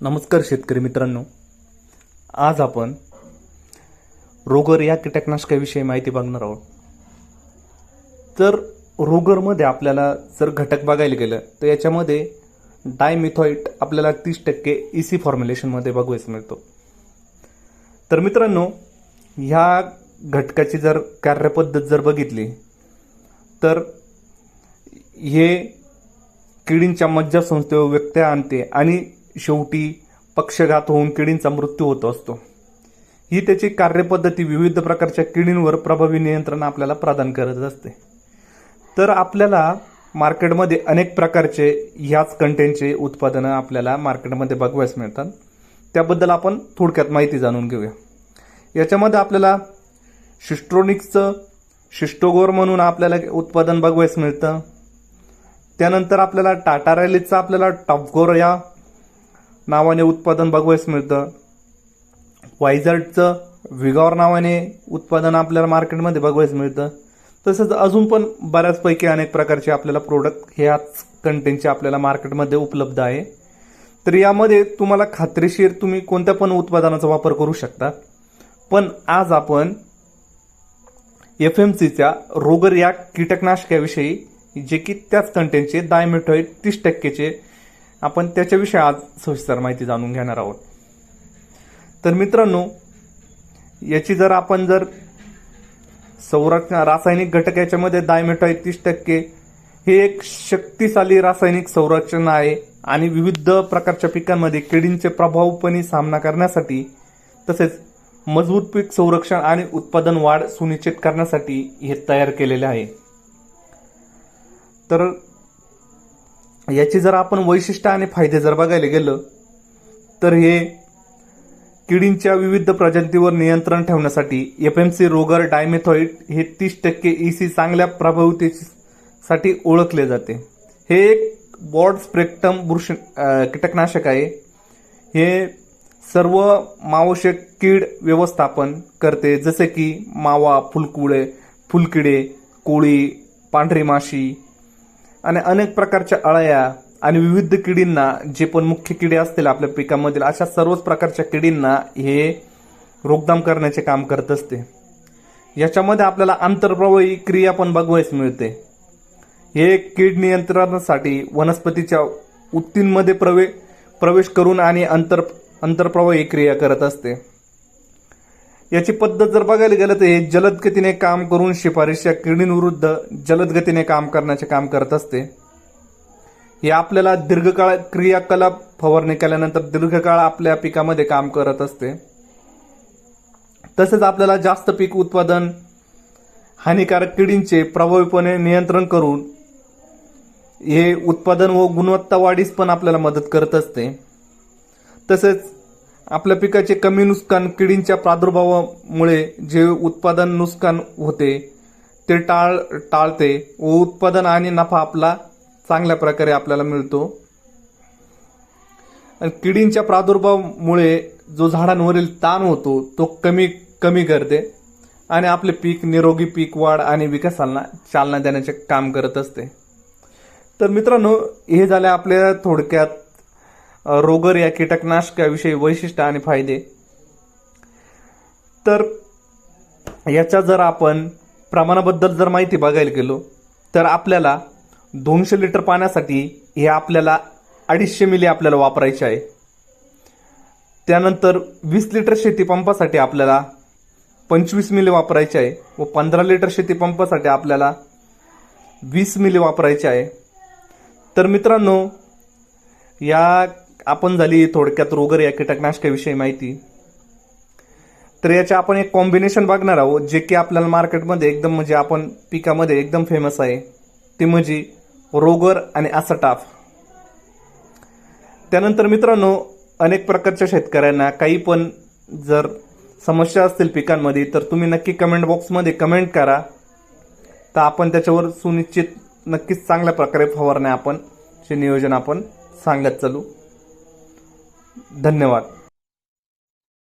नमस्कार शेतकरी मित्रांनो. आज आपण रोगर या कीटकनाशकाविषयी माहिती बघणार आहोत. तर रोगरमध्ये आपल्याला जर घटक बघायला गेलं तर याच्यामध्ये डायमिथॉइट आपल्याला तीस टक्के ई सी फॉर्म्युलेशनमध्ये बघायला मिळतो. तर मित्रांनो ह्या घटकाची जर कार्यपद्धत जर बघितली तर हे किडींच्या मज्जासंस्थेवर व्यत्यय आणते आणि शेवटी पक्षघात होऊन किडींचा मृत्यू होत असतो. ही त्याची कार्यपद्धती विविध प्रकारच्या किडींवर प्रभावी नियंत्रण आपल्याला प्रदान करत असते. तर आपल्याला मार्केटमध्ये अनेक प्रकारचे ह्याच कंटेंटचे उत्पादनं आपल्याला मार्केटमध्ये बघवायस मिळतात. त्याबद्दल आपण थोडक्यात माहिती जाणून घेऊया. याच्यामध्ये आपल्याला शिस्ट्रोनिक्सचं शिस्टोगोर म्हणून आपल्याला उत्पादन बघवायस मिळतं. त्यानंतर आपल्याला टाटा रॅलीचं आपल्याला टॉपगोर या नावाने उत्पादन बघवायस मिळतं. वायझर्टचं विगावर नावाने उत्पादन आपल्याला मार्केटमध्ये बघवायस मिळतं. तसंच अजून पण बऱ्याचपैकी अनेक प्रकारचे आपल्याला प्रोडक्ट ह्याच कंटेंटचे आपल्याला मार्केटमध्ये उपलब्ध आहे. तर यामध्ये तुम्हाला खात्रीशीर तुम्ही कोणत्या पण उत्पादनाचा वापर करू शकता. पण आज आपण एफ एम सीच्या रोगर या कीटकनाशकाविषयी जे की त्याच कंटेंटचे डायमेटॉइड तीस टक्केचे आपण त्याच्याविषयी आज सविस्तर माहिती जाणून घेणार आहोत. तर मित्रांनो याची जर आपण जर संरक्षण रासायनिक घटक याच्यामध्ये डायमेटॉइड तीस टक्के हे एक शक्तिशाली रासायनिक संरक्षण आहे आणि विविध प्रकारच्या पिकांमध्ये किडींचे प्रभावपणे सामना करण्यासाठी तसेच मजबूत पीक संरक्षण आणि उत्पादन वाढ सुनिश्चित करण्यासाठी हे तयार केलेले आहे. तर याची जर आपण वैशिष्ट्य आणि फायदे जर बघायला गेलं तर हे किडींच्या विविध प्रजातीवर नियंत्रण ठेवण्यासाठी F M C Rogor dimethoate हे तीस टक्के ई सी चांगल्या प्रभावितेसाठी ओळखले जाते. हे एक बॉड स्प्रेक्टम बुरश कीटकनाशक आहे. हे सर्व मावशक कीड व्यवस्थापन करते जसे की मावा फुलकुळे फुलकिडे कोळी पांढरी माशी आणि अनेक प्रकारच्या अळ्या आणि विविध किडींना जे पण मुख्य किडे असतील आपल्या पिकामधील अशा सर्वच प्रकारच्या किडींना हे रोकथाम करण्याचे काम करत असते. याच्यामध्ये आपल्याला आंतरप्रवाही क्रिया पण बघवायस मिळते. हे कीड नियंत्रणासाठी वनस्पतीच्या उत्तींमध्ये प्रवे प्रवेश करून आणि अंतर अंतरप्रवाही क्रिया करत असते. याची पद्धत जर बघायला गेलं तर हे जलद गतीने काम करून शिफारशीच्या किडींविरुद्ध जलद गतीने काम करण्याचे काम करत असते. हे आपल्याला दीर्घकाळ क्रियाकलाप फवारणी केल्यानंतर दीर्घकाळ आपल्या पिकामध्ये काम करत असते. तसेच आपल्याला जास्त पीक उत्पादन हानिकारक किडींचे प्रभावीपणे नियंत्रण करून हे उत्पादन व गुणवत्ता वाढीस पण आपल्याला मदत करत असते. तसेच आपल्या पिकाचे कमी नुकसान किडींच्या प्रादुर्भावामुळे जे उत्पादन नुकसान होते ते टाळ टाळते. व उत्पादन आणि नफा आपला चांगल्या प्रकारे आपल्याला मिळतो. आणि किडींच्या प्रादुर्भावामुळे जो झाडांवरील ताण होतो तो कमी कमी करते. आणि आपले पीक निरोगी पीक वाढ आणि विकासाला चालना देण्याचे काम करत असते. तर मित्रांनो हे झाले आपल्या थोडक्यात रोगर या कीटकनाशकाविषयी वैशिष्ट्य आणि फायदे. तर याच्या जर आपण प्रमाणाबद्दल जर माहिती बघायला गेलो तर आपल्याला दोनशे लिटर पाण्यासाठी हे आपल्याला अडीचशे मिली आपल्याला वापरायचे आहे. त्यानंतर वीस लिटर शेतीपंपासाठी आपल्याला पंचवीस मिली वापरायचे आहे व पंधरा लिटर शेतीपंपासाठी आपल्याला वीस मिली वापरायचे आहे. तर मित्रांनो या आपण झाली थोडक्यात रोगर या कीटकनाशकाविषयी माहिती. तर याचे आपण एक कॉम्बिनेशन बघणार आहोत जे की आपल्याला मार्केटमध्ये एकदम म्हणजे आपण पिकामध्ये एकदम फेमस आहे. ते म्हणजे रोगर आणि असटाफ. त्यानंतर मित्रांनो अनेक प्रकारच्या शेतकऱ्यांना काही पण जर समस्या असतील पिकांमध्ये तर तुम्ही नक्की कमेंट बॉक्समध्ये कमेंट करा. तर आपण त्याच्यावर सुनिश्चित नक्कीच चांगल्या प्रकारे फवारण्या आपण चे नियोजन आपण सांगत चालू. धन्यवाद.